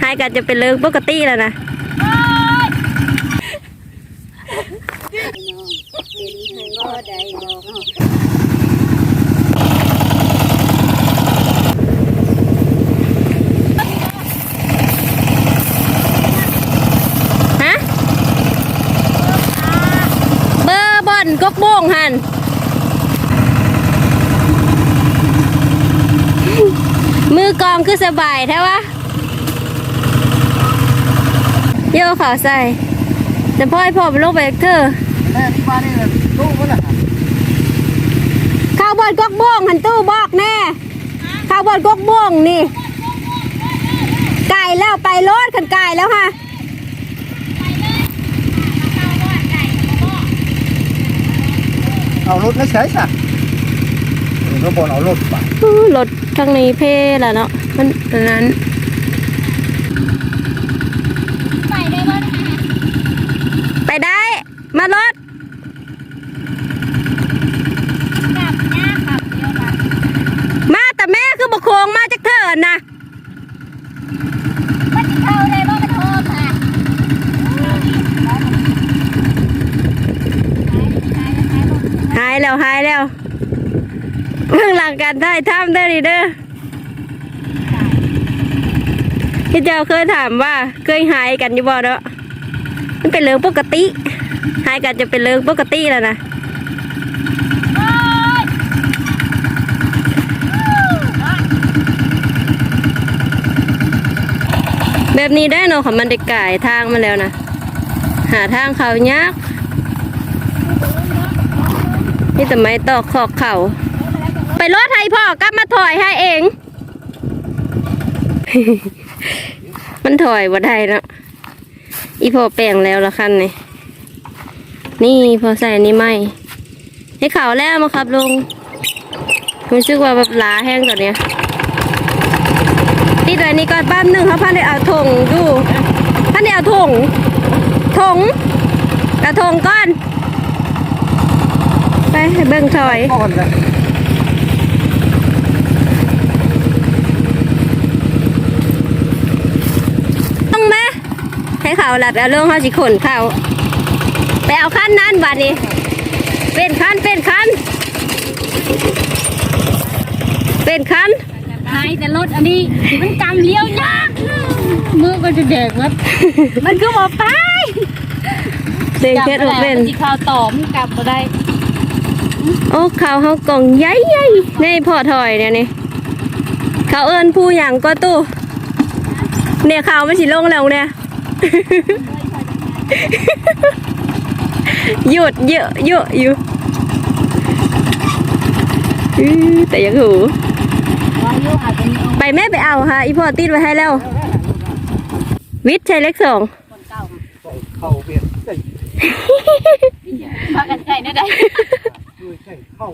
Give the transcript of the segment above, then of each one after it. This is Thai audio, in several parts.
ได้กันจะเป็นเรื่องปกติแล้วนะฮะเบอร์บอนกกโบ้งหันมือกองคือสบายแท้วะ โย่ขาวใส่ แต่พ่อให้พ่อไปลงไปกับเธอแม่ที่บ้านนี่เลยตู้มันน่ะข้าวบอนกกโบ้งหันตู้บอกแน่ข้าวบอนกกโบ้งนี่ไก่แล้วไปรถขันไก่แล้วค่ะเอารถไม่ใช้สักรถบอลเอารถไปอู้รถทางนี้เพ่ละเนาะมันอันนั้น ไปได้บ่นะ ไปได้ มารถกลับยากกลับเดียวกันมาแต่แม่คือบกโคงมาจากเถินนะมันสิเข้าได้บ่กระทบค่ะหายแล้วหายแล้วเบื้องหลังการถ่ายทำเด้อดิเด้อพี่เจ้าเคยถามว่าเคยหายกันอยู่บ่เนาะ มันเป็นเรื่องปกติหายกันจะเป็นเรื่องปกติแล้วนะแบบนี้ได้เนาะค่ะมันได้ก่ายทางมาแล้วนะหาทางเขายากนี่แต่ไมตอกขอกเขา ไปรถให้พ่อกลับมาถอยให้เอง มันถอยบ่ได้เนาะ อีพอแปลงแล้วละคันนี่นี่พอใส่นนี้ไม่ให้เขาแล้วมาครับลงรู้สึกว่าแบบลาแห้งตอนเนี้ยตีตัวนี้ก่อนแป๊บหนึ่งเขาพันได้เอาถงดูพันได้เอาถงถงเอาถงก้อน ไปเบิ่งถอยก่อนเลย ต้องไหมให้ เขาหลับเอาเรื่องเขาสิขนเขาไปเอาขั้นนั้นบัดนี้ เป็นขั้นเป็นขั้นเป็นขั้นหายแต่รถอันนี้มันกำเลี้ยวยากมือก็จะแดกวัดมันคือบ่ไปเสียงเพชรเป็นข้าวต่อมกลับบ่ได้โอ้เขาวเขากล่องใหญ่ใหญ่ในพอถอยเนี่ยนี่เขาวเอิญผู้อย่างก็ตู้เนี่ยเขาวไม่สิลงแล้วเนี่ย หยุดเยอะเยอะอยู่แต่ยังหูว่าอยู่อาจจะมีเอาไปแม่ไปเอาค่ะอีพ่อติดไว้ให้แล้ว วิทย์ใช้เลขสองเก่าเข้าเวียนใส่พากันใจได้ได้ด้วยใส่เข้า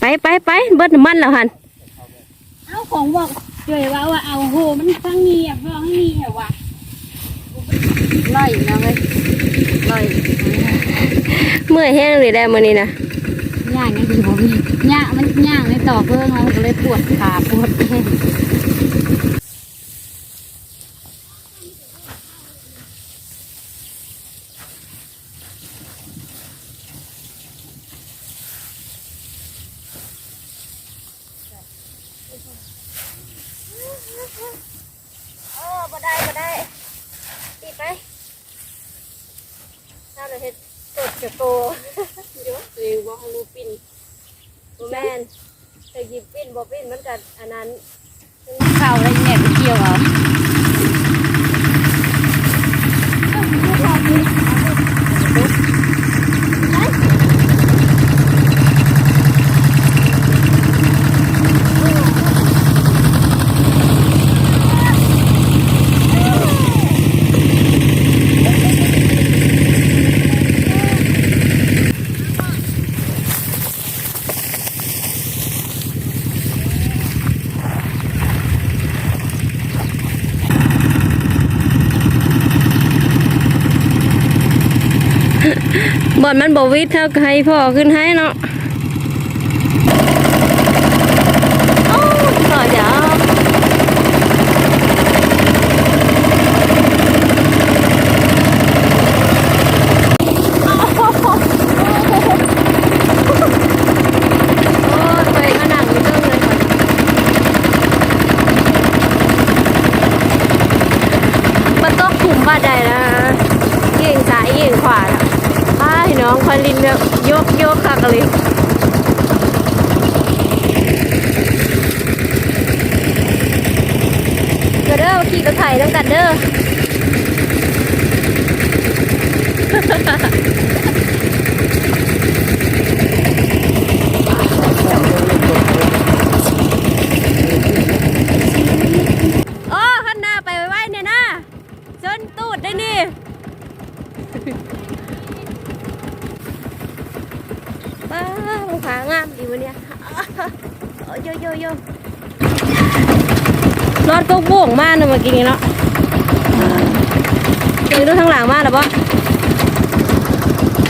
ไปไปไปเบิดน้ำมันแล้วหันเอาของบอก เดี๋ยวว่าว่าเอาโหมันฟังเงียบร้องเงียบว่ะไล่นะเว้ยไล่เมื่อยแห้งเลยได้มื้อนี้นะย่างยังดีบ่มีย่างมันย่างในต่อเพิ่งเราก็เลยปวดขาปวดแข้ง โอ้บ่ได้บ่ได้ตีไปถ้าเราเฮ็ดกดจะโตเดี๋ยวตัวเองบ่ให้รู้ปิ้นบ่แม่นแต่หยิบปิ้นบ่ปิ้นมันก็อันนั้นเข้าแล้วแม่ไปเกี่ยวเอา บ่อนมันบ่วิทย์เท่าให้พ่อขึ้นให้เนาะโอ้พ่อจ๋า เ à, à, ว่าใดนะเก่งซ้ายเก่งขวาแล้วอ้ายน้องคอยลินแบบยกยกคักเลย เด้อขี่รถไถน้ำกันเด้อ้ขันหน้าไปไว้ๆเนี่ยนะจนตูดได้นี่ ป้าลูกค้างามดีวะเนี่ยโอ้ยโยโยโย รถก็บ่วงมากนะเมื่อกี้นี้เนาะเก่งดูทางหลังมากหรอปะ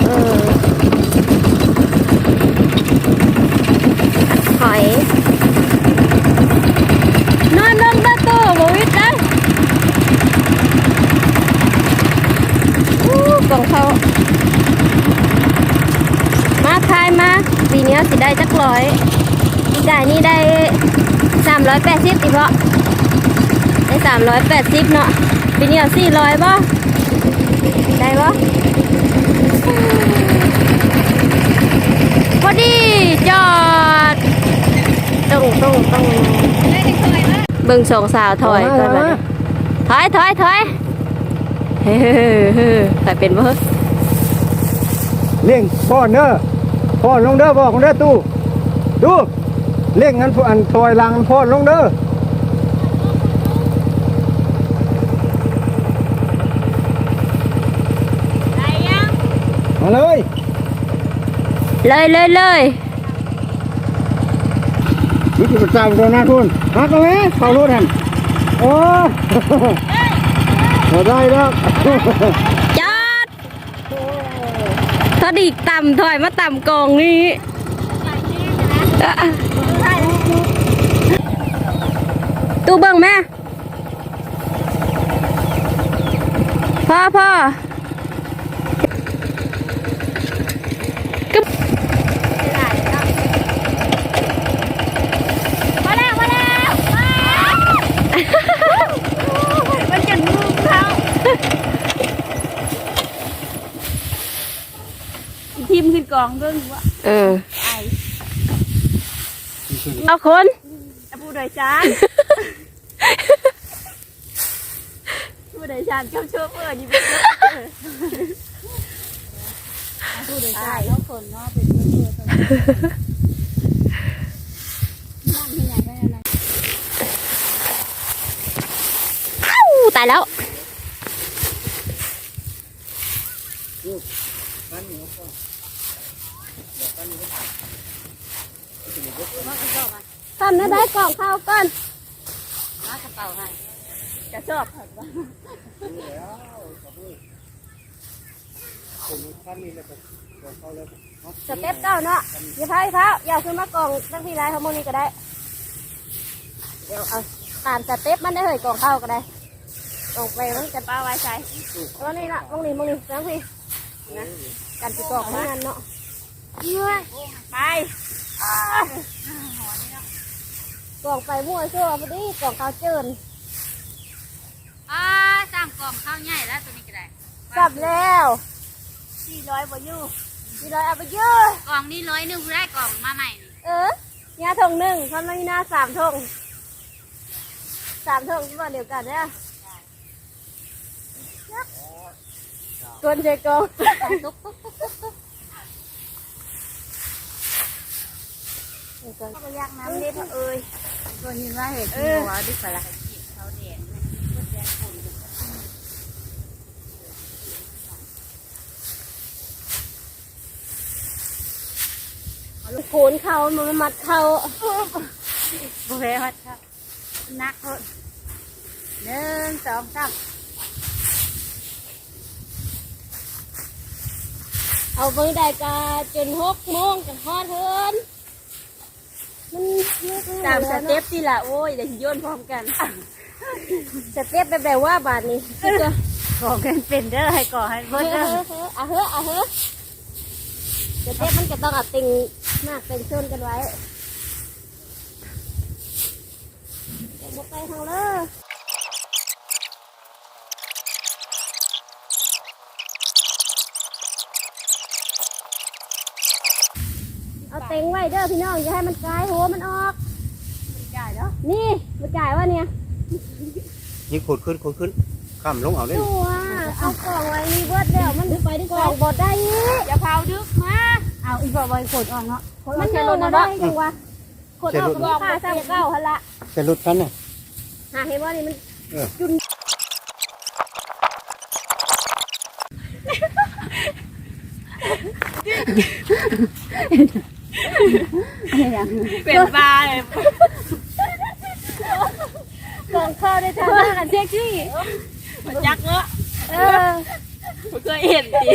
เออหอย นอนลงตะโตบวิดได้อู้กล่องเขามาพายมาปีนี้สิได้จักร้อยอีกได้นี่ได้สามร้อยแปดสิบอีกเพราะ ได้สามร้อยแปดสิบเนาะปีนี้เอาสี่ร้อยบ่ได้บ่พอดีจอดตรงตรงตรงได้ได้เคยว่าเบิ่งสองสาวถอยก่อนมาถอยถอยถอยเฮ้ยเฮ้ยเฮ้ยใส่เป็นบ่เฮ้ยเร่งพ่อนเด้อพ่อนลงเด้อบอกเด้อตู้ดูเร่งงั้นอันถอยหลังพ่อนลงเด้อ ได้ยัง มาเลย เลยเลยเลยวิธีประจำตัวหน้าคุณฮักเอาไหมเข้ารถหันโอ้มาได้แล้วจอดถ้าดีกต่ำถอยมาต่ำกองนี้อะตู้เบิ่งแม่พ่อพ่อ มาแล้วมาแล้วมันจะงูเขา ที มขึ้นกองเบิ่งว่าเออ ไอเอาคนผู้โดยสารผู้โดยสารกับโชเฟอร์นี่เป็นผู้โดยสารแล้วคนเนาะเป็นโชเฟอร์นั่งที่ไหนได้อะไรอู้ตายแล้ว ทำได้ได้กล่องข้าวก่อนมากระเป๋าให้จะชอบผัดบ้างสเต็ปเก้าเนาะอย่าพายเท้าอย่าขึ้นมากล่องตั้งที่ไรเขาโมนี้ก็ได้ เดี๋ยวเอาตามสเต็ปมันได้เลยกล่องข้าวก็ได้กล่องไปมันจะป้าไว้ใช้ตัวนี้ละมองนี่มองนี่ตั้งที่นะการติดกล่องทั้งนั้นเนาะไป กล่องไปมั่วซั่วพอดีกล่องข้าวเจินอ่าสร้างกล่องข้าวใหญ่แล้วตัวนี้ก็ได้กลับแล้วสี่ร้อยบอยู่มีร้อยเอาไปเยอะกล่องนี้ร้อยหนึ่งได้กล่องมาใหม่นี่เออเนี่ยทงหนึ่งพันไม่น่าสามทงสามทงที่ว่าเดียวกันเนี่ยกวนใจกอง ตุ๊กตุ๊กตุ๊กตุ๊ก ตุ๊กก็ยากน้ำเล็ดเอ้ยตัวนี้ว่าเห็ดหัวดิสละเขาเด่นโขนเขามันมัดเขาบุเรวัดครับนักคนหนึ่งสองสามเอาไปได้กาจนหกโมงกันฮอดเทินมันลึก ตามสเต็ปที่ละโอ้ยเดี๋ยวโยนพร้อมกัน สเต็ปไปแบบว่าบาทนี้คือจะก่อกันเป็นเด้อให้ก่อให้เฮ้เบิ้ยเด้อเฮ้ยอะเฮ้ยอะเฮ้ยสเต็ปมันจะต้องเอาติงมากเป็นชนกันไว้เดี๋ยวบอกไปทางเลย ต็งไว้เด้อพี่น้องอย่าให้มันกลายหัวมันออกจ่ายเนาะนี่มาจ่ายว่าเนี่ยยิงขดขึ้นขดขึ้นข้ามลงเอาได้ตัวเอากล่องไว้นี่เบิดเดี๋ยวมันไปได้กล่องบดได้อีกอย่าเผาดึกมาเอาอีกบ่บ่อยกดออกเนาะมันเดินมาได้จังวะกดออกกับค่าซ้ำเก้าหันละจะหลุดกันเนี่ยหาเห็นว่านี่มันเออจุนเเป็นปลาเลยกองข้าวได้ทางหากันเช็คที่มันจักเนาะเออผมเคยเห็นดิ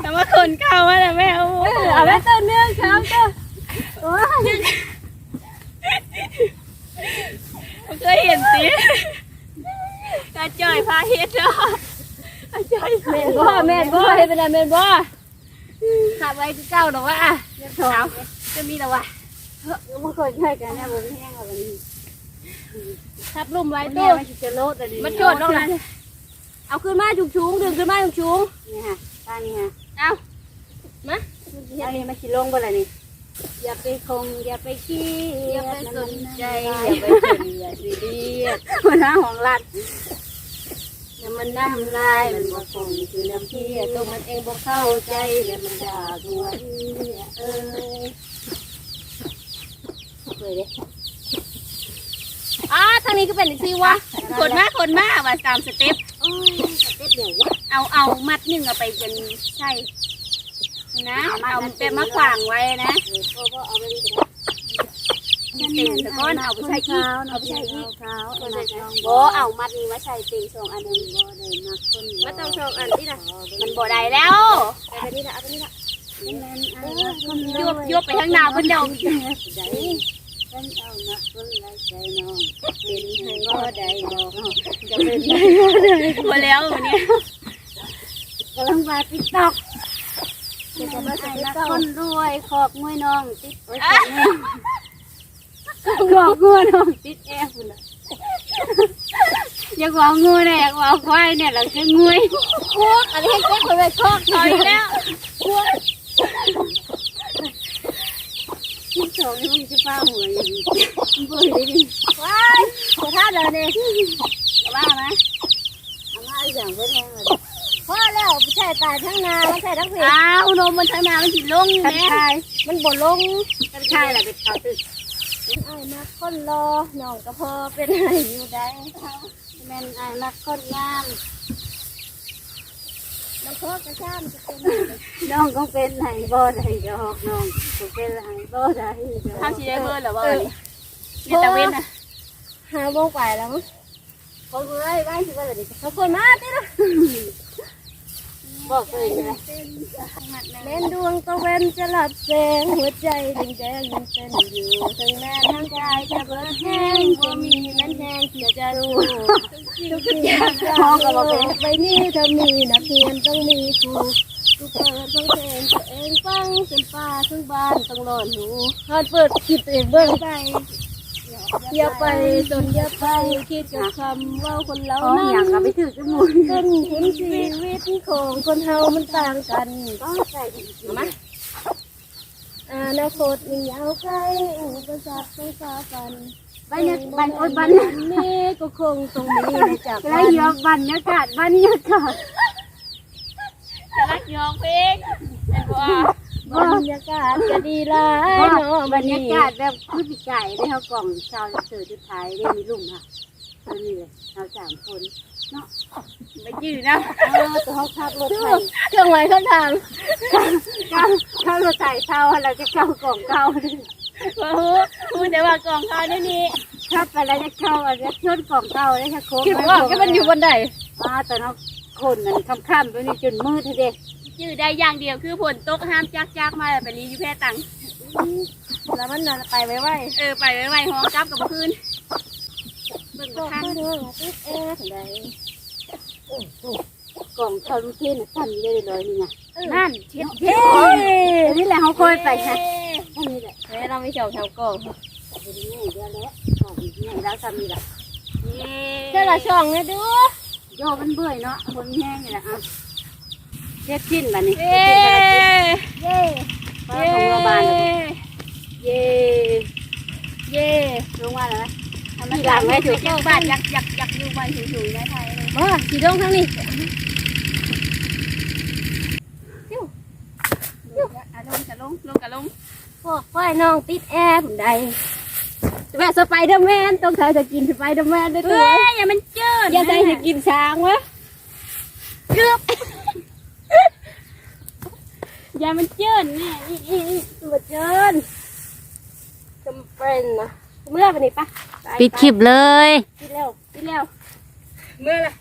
แต่ว่าคนเก่าว่าแต่แม่เอาเอาไว้ต้นเนื้อครับเจ้าโอ้ยผมเคยเห็นดิกระจอยพาเฮ็ดเนาะกระจอยแม่นบ่แม่นบ่ให้เป็นอะไรแม่นบ่ ขับไว้คือเก้าดอกว่าเอาจะมีแต่ว่าบ่เคยใช่กันนะบ่มีแห้งเอาไปนี่ทับลุ่มไว้แม่ตู้มันจะโลดแต่นี่มันโจดลงนะเอาขึ้นมาจุงๆดึงขึ้นมาจุงนี่ฮะตานี่ฮะๆเอามาอันนี้มันสิลงบ่ล่ะนี่อย่าไปคงอย่าไปขี้อย่าไปสนใจออย่าย่าไปไปสนอย่าซีเรียสหัวหน้าของรัฐ อย่ามันน้ำลายมันบ่คงคือน้ำเพียตัวมันเองบ่เข้าใจแล้วมันด่าหัวเอียเอ้ยเลยเด้อ่าทางนี้ก็เป็นสิวะคนมาคนมาว่าตามสเต็ปโอ้ยสเต็ปเดียววะเอาเอามัดหนึ่งเอาไปจนใช่นะเอาเป็มะขวางไว้นะ เออพ่อเอาไปนี่ก็ได้ เต็มตะก้อนเอาไปใส่อีกเอาไปใส่อีกเท้าเอาไปใส่อีกโบเอามัดนี้มาใส่ตีสองอันนึงบ่ได้มาคนมันต้องสองอันที่นะมันบ่ได้แล้วเอาไปนี่ละเอาไปนี่ละยุบยุบไปทางหน้าเพิ่นเดาฉันเอามาคนไรใจน้องเป็นให้บ่ได้บอกจะเป็นบ่แล้ววันนี้กำลังมาติ๊กต็อกจะมาใส่ละคนรวยขอบมวยน้องติ๊กโอ้ย ขอบมวยน้องติ๊กแอร์คุณอยากว่างูเนี่ยอยากว่าควายเนี่ยเราจะงวยโคกอันนี้ให้แก้คนไปโคกเอาอีกแล้วที่สองนี่มึงจะป้าหัวอย่างนี้บ่ได้ดิว้ายขอท่าเลยเนี่ยว่าไหมอามาอย่างเพื่อนแห้งเลยพอแล้วใช่ตายทั้งนาไม่ใช่ทั้งเพลอ้าวนมมันทางหน้ามันสิลงกันแม่คายมันบ่ลงกันคายล่ะเป็นข่าวตึก ไอ้มาคนรอน้องก็พอเป็นไห้อยู่ได้แม่นไอ้มาคนงามมันโคกระช่ามจะเป็นน้องก็เป็นไห้บ่ได้ดอกน้องก็เป็นไห้บ่ได้ดอก ทำสิได้เบิ่นหรอว่าวันนี้นี่ตะเว้นน่ะหาโมงไปแล้วมั้ง คนเอ้ยบ้านสิว่าอะไรเขาคนมาติละ บอกเลยนะเล่นดวงตะเวนจะหลับแสงหัวใจแดงแดงยังเต้นอยู่ทั้งแม่ทั้งกายจะเบิดแห้งบ่มีแม่นแห้งที่จะรู้ทุกอย่างท้องก็บอกไปนี่ถ้ามีนักเรียนต้องมีครูทุกเปิดฟังเพลงตัวเองฟังจนป้าทั้งบ้านต้องรอนหูฮอดเปิดคลิปตัวเองเบิ่งไป อย่าไปจนอย่าไปคิดกับคำว่าคนเราอ๋อนั้นอย่างก็ไปถือจมูกต้นทุนชีวิตของคนเฮามันต่างกันมาอนาคตมียาวไกลอุปสรรคต้องฝ่าฟันบรรยากาศโอ้ยบรรยากาศนี้ก็คงต้องมีในจากกำลังยอกบรรยากาศบรรยากาศกำลังยอกเพลงเห็นบ่ บรรยากาศจะดีหลายว่าเนาะบรรยากาศแบบคือปีไก่ได้เขากล่องชาวเสือจุดท้ายได้มีลุงค่ะตัวนี้เลยเราสามคนเนาะไม่ยืดนะเออตัวเขาขับรถไถเครื่องหมายข้างทางเข้าเข้าเราใส่เข้าเราจะเข้ากล่องเข้าดิโอ้โหพูดแต่ว่ากล่องเข้าได้นี่ถ้าไปแล้วจะเข้าอันนี้ชนกล่องเข้าได้จะโค้งคิดว่าแค่มันอยู่บนใดมาแต่เนาะคนนั้นค่ำๆไปนี่จนมืดเด็ยื ดได้อย่างเดียวคือฝนตกห้ามจักจักมาแบบนี้อยู่แพร่ตังแล้วมันนอนไปไว้ไว้เออไปไว้ไว้ห้องจับกับคืนเบิ่งก็บ่ทันเพื่อนติดแอร์ไหนกล่องเข้าลูกเทนสั่นได้เลยนี่ไงนั่นั่นนเช็ดเท่นี่แหละเขาเคยไปค่ะนี่แหละเฮ้ยเราไม่ชอบทำกล่องเป็นนี่เดียวแล้วของนี่แล้วทำนี่แหละเย้เจ้าละช่องนะดูโยมันเบื่อเนาะคนแห้งนี่แหละอะ เช็ดชิ้นบัดนี้เย้เย้ไปของโรงพยาบาลเลยเย้เย้ลงมาแล้วนะที่หลังไว้ถูกต้องบ้านอยากอยากอยากอยู่บ้านสูงๆได้ไทยเลยบ่สีดงทั้งนี้อะลงจะลงลงกับลงพวกฝ้ายน้องติดแอร์ผมใดแม่สไปเดอร์แมนต้องใช้จะกินสไปเดอร์แมนด้วยตัวเฮ้ยอย่ามันเจิดอย่าใจจะกินช้างวะเกือบอ ย่ามันเจิ้นแน่นี่นี่นี่ตัวเจิ้นจำเป็นนะเมื่อวันนี้ปะไปปิดคลิปเลย ปิดแล้วปิดแล้ว เมื่อละ